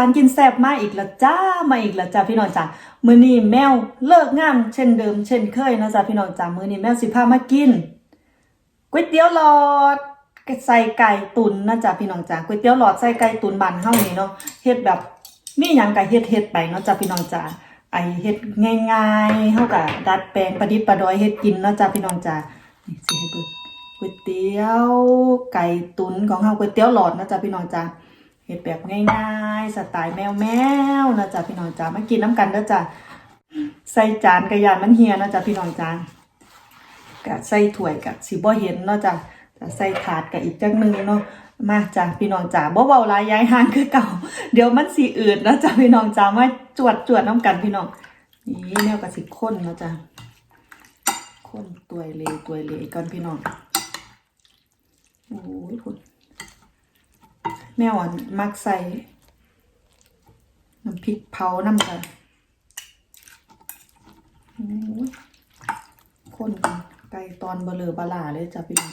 านกินแซ่บมาอีกล้วจ้ามาอีกล้วจ้าพี่น้องจ้ามื้อนี้แมวเลิกงานเช่นเดิม เช่นเคยนะจ้าพี่น้องจ้ามื้อนี้แมวสิพามากินก๋วยเตี๋ยวหลอดใส่ไก่ตุ๋นนะจ้าพี่น้องจ้าก๋วยเตี๋ยวหลอดใส่ไก่ตุ๋นบานเฮานี่เนาะเฮ็ดแบบมีหยังก็เฮ็ดเฮ็ดไปเนาะจ้าพี่น้องจ้าไอเฮ็ดง่ายๆเฮาก็ดัดแปลงประดิษฐ์ประดอยเฮ็ดกินเนาะจ้าพี่น้องจ้านี่สิให้เบิ่งก๋วยเตี๋ยวไก่ตุ๋นของเฮาก๋วยเตี๋ยวหลอดนะจ้าพี่น้องจ้า เห็ดแบบง่ายๆ สไตล์แมวแมวนะจ๊ะพี่น้องจ้ามากินน้ำกันเด้อจ้ะใส่จานกระยานมันเฮียนะจ๊ะพี่น้องจ้ากะใส่ถ้วยกะสิบ่เห็นเนาะจ้ะจะใส่ถาดกะอีกจักหนึงเนาะมาจ้ะพี่น้องจ้าบ่เบาลายย้ายห่างคือเก่า เดี๋ยวมันสิอืดนะจ๊ะพี่น้องจ้ามาจวดจวดน้ำกันพี่น้องนี่แนวกะสิข้นเนาะจ้ะข้นตัวเลตัวเลก่อนพี่น้องโอ้ยพุ่น แม่อ่อนมักใส่น้ำพริกเผาน้ำกันโอ้ยคนกันไก่ตอนเบลอบลาเลยจ้ะพี่น้อง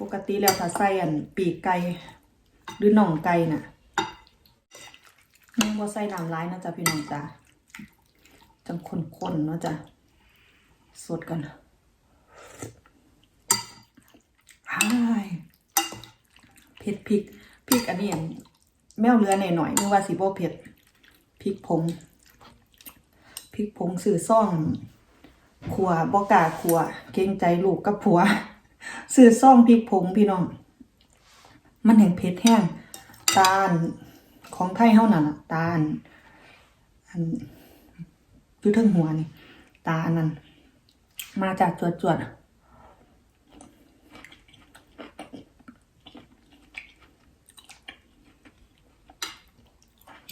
ปกติแล้วถ้าใส่อันปีกไก่หรือหน่องไก่น่ะนี่ว่าใส่น้ำร้ายนะจ๊ะพี่น้องจ้ะจังคนๆเนาะจ้ะสดกันอ้ายเผ็ดพริก พริกอันนี้แมวเรือหน่อยหน่อยนึกว่าสีโบเผ็ดพริกผงพริกผงสื่อซ่องขัวบอกาขัว เกรงใจลูกกับผัวสื่อซ่องพริกผงพี่น้อง มันแห่งเผ็ดแห้งตาลของไทยเฮานั่นน่ะตาลอันอยู่เทิงหัวนี่ ตาอันนั้น มาจากจวดจวด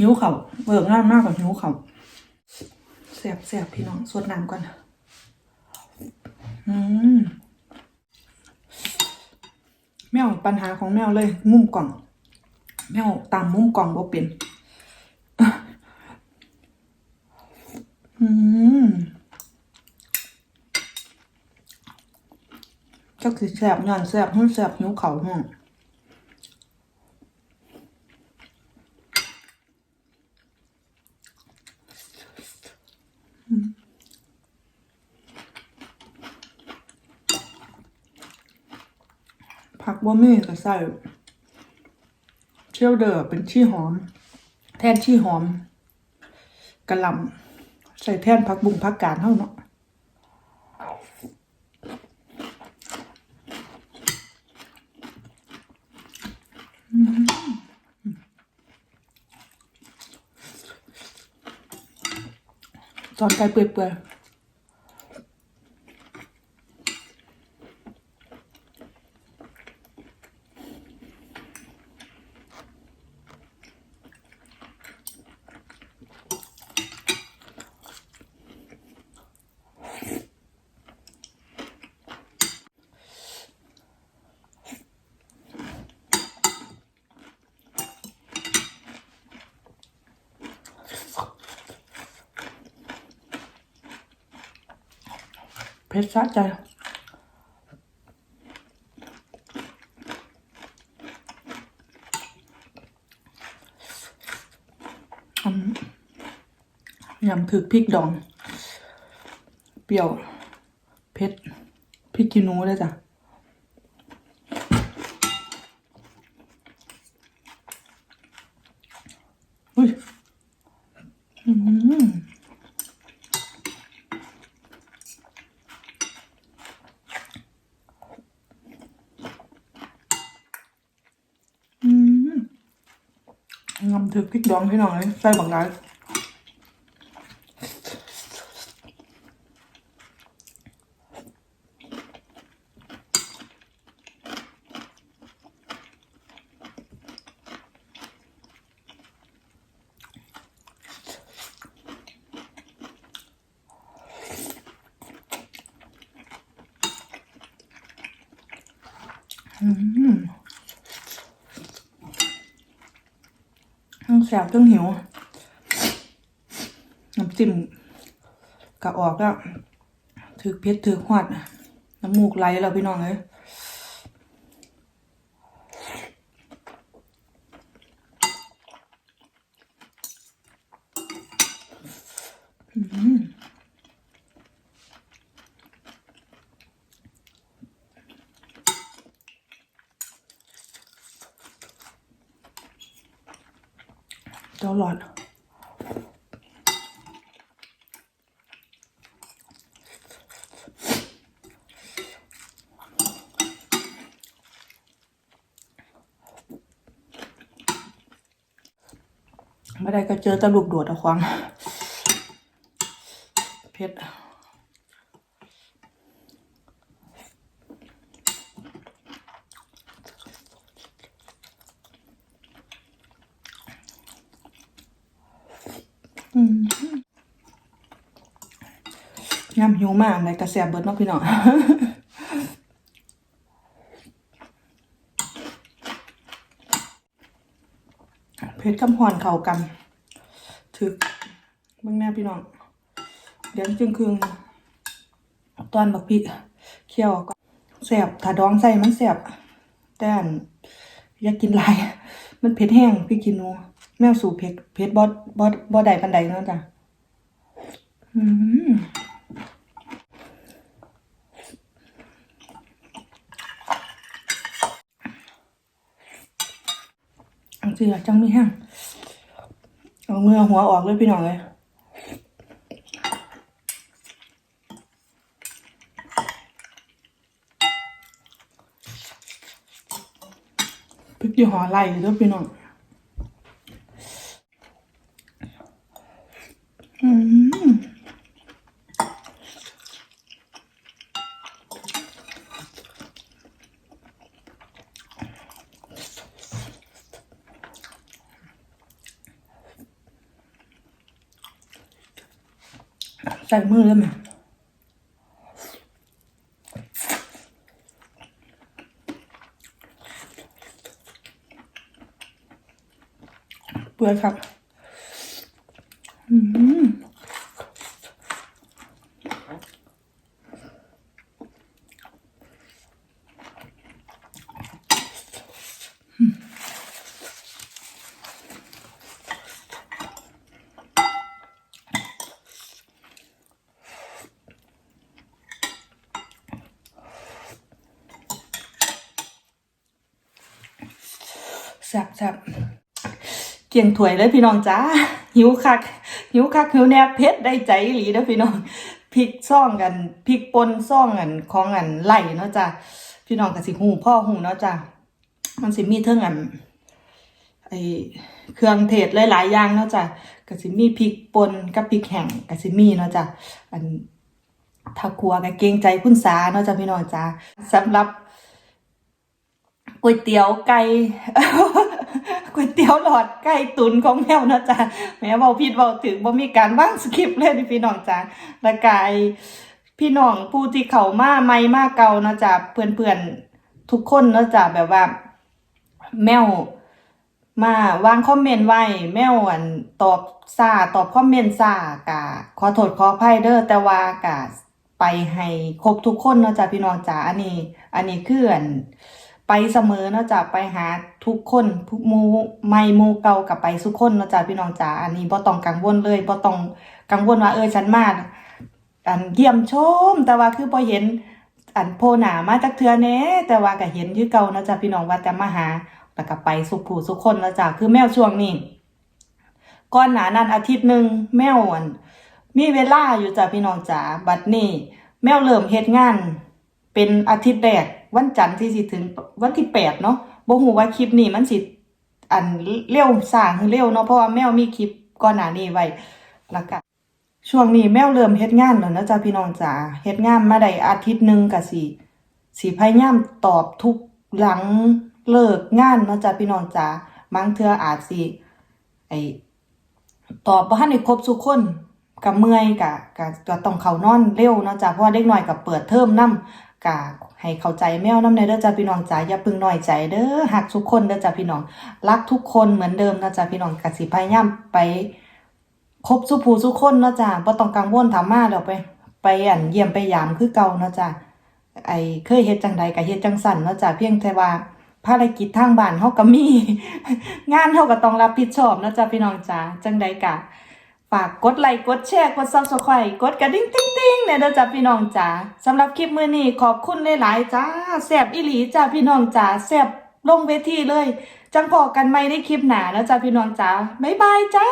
หิวเขาเบิกง่ายมากกว่าหิวเขาแสบแสบพี่น้องสวดน้ำก่อนอืมแมวปัญหาของแมวเลยมุมกล่อง แมวตามมุมกล่องบ่เป็นอืมจักสิแสบย้อนแสบหุ่นแสบหิวเขาห้อง ผักบ่มีก็ใส่เชี่ยวเดอร์เป็นชี่หอม แทนชี่หอมกระหลำใส่แทนผักบุงผักกาดเท่าเนาะอืมตอนไก่เปื่อยๆ เพชรสะใจยำถือพริกดอง เปรี้ยว เผ็ดพริกขี้หนูเลยจ้ะ อุ้ย อืม อืม งำถึกพริกดองพี่น้องเลยใส่บักหลายอืมทั้งแสบทั้งหิวน้ำจิ้มกะออกก็ถือเพชรถือหวัดน้ำมูกไหลแล้วพี่น้องเอ้ย เจ้าหลอด ไม่ได้ก็เจอตะลุกโดดอะควางเพชรอืมยำหิวมากเลยกระเสียบเบิดเนาะพี่น้องเพชรกำหอนเข่ากัน ถึกเบื้องหน้าพี่น้อง เดี๋ยวจึงคืงตอนบักพริกเคี่ยวก็แสบถ้าดองใส่มันแสบแต่อันอยากกินลาย มันเผ็ดแห้งพี่กินนูแมวสู่เผ็ดเผ็ดบอดบอดบอดใดปันใดเนาะจ้ะอืมอันเสียจังไม่แห้ง เงือหัวออกเลยพี่น้องเลยพริกยี่ห้อไล่เด้อพี่น้อง ใส่มือเลยไหมยเปื่อยครับ บแซ่บเกี่ยงถวยเลยพี่น้องจ้าหิวคักหิวคักหิวแนบเพชรได้ใจหลีเด้อพี่น้องพริกซ่องกันพริกป่นซ่องกันของอันไหลเนาะจ้าพี่น้องก็สิหูพ่อหูเนาะจ้ามันสิมีเท่งอันไอเครื่องเทศหลายๆอย่างเนาะจ้ะก็สิมีพริกป่นกับพริกแห้งก็สิมีเนาะจ้ะอันถ้าครัวก็เกรงใจคุณสาเนาะจ้ะพี่น้องจ้าสำหรับ ก๋วยเตี๋ยวไก่ก๋วยเตี๋ยวหลอดไก่ตุนของแมวนะจ้ะแม่เว้าผิดเว้าถึงบ่มีการวางสคริปต์เลยนี่พี่น้องจ้าแล้วก็ไอ้พี่น้องผู้ที่เขามาใหม่มาเก่านะจ้ะเพื่อนๆทุกคนนะจ้ะแบบว่า แมวมาวางคอมเมนต์ไว้แมวอันตอบซาตอบคอมเมนต์ซากะขอโทษขออภัยเด้อแต่ว่ากะไปให้ครบทุกคนนะจ้ะพี่น้องจ๋าอันนี้ อันนี้คืออัน ไปเสมอเนาะจ้ะไปหาทุกคนทุกหมูไม่มูเก่ากับไปทุกคนเนาะจ้ะพี่น้องจ๋าอันนี้บ่ต้องกังวลเลยบ่ต้องกังวลว่าเออฉันมาอันเยี่ยมชม แต่ว่าคือพอเห็นอันโพหนามาจากเทือแหน่แต่ว่าก็เห็นคือเก่าเนาะจ้ะพี่น้องว่าแต่มาหาแล้วก็ไปสุขผู้สุขคนแล้วจ้ะคือแมวช่วงนี้ก่อนหน้านั้นอาทิตย์หนึ่งแมวอันมีเวลาอยู่จ้ะพี่น้องจ๋าบัดนี้ แมวเริ่มเฮ็ดงาน เป็นอาทิตย์แรก วันจันทร์ที่สิถึงวันที่แปดเนาะบ่ฮู้ว่าคลิปนี้มันสิอันเร็วสร้างเร็วเนาะเพราะว่าแมวมีคลิปก่อนหน้านี้ไว้ล้วก็ช่วงนี้แมวเริ่มเฮ็ดงานแล้วนะจ้ะพี่น้องจ๋าเฮ็ดงานมาได้อาทิตย์หนึงก็สิสิพยายามตอบทุกหลังเลิกงานเนาะจ้ะพี่น้องจ๋าบางเทื่ออาจสิไอตอบบ่ทันได้ครบทุกคนก็เมื่อยก็ก็ก็ต้องเข้านอนเร็วเนาะจ้ะเพราะว่าเด็กน้อยก็เปิดเทอมนำ ก็ให้เข้าใจแมวน้ำในเด้อจ้ะพี่น้องจ๋าอย่าพิ่งน้อยใจเด้อฮักทุกคนเด้อจ้ะพี่น้อง รักทุกคนเหมือนเดิมเนะจ้ะพี่น้องก็สิพยายามไปคบสุผู้สุคนเนะจ้ะบ่ต้องกังวลถามมาเดี๋ยวไป ไปอันเยี่ยมไปยามคือเก่านะจ้ะไอ้เคยเฮ็ดจังใดก็เฮ็ดจังสั่นเนะจ้ะเพียงแต่ว่าภารกิจทางบ้านเฮาก็มี งานเฮาก็ต้องรับผิดชอบเนะจ้ะพี่น้องจ้าจังใดก็ ฝากกดไลค์กดแชร์กดซับสไครต์กดกระดิ่งติ๊งๆเนี่ยเด้อจ้ะพี่น้องจ้าสำหรับคลิปมื้อนี้ขอบคุณหลายๆจ้าแซ่บอีหลีจ้าพี่น้องจ้าแซ่บลงเวทีเลย จังพอกันไหมในคลิปหนานะจ๊ะพี่น้องจ๋าบ๊ายบายจ้า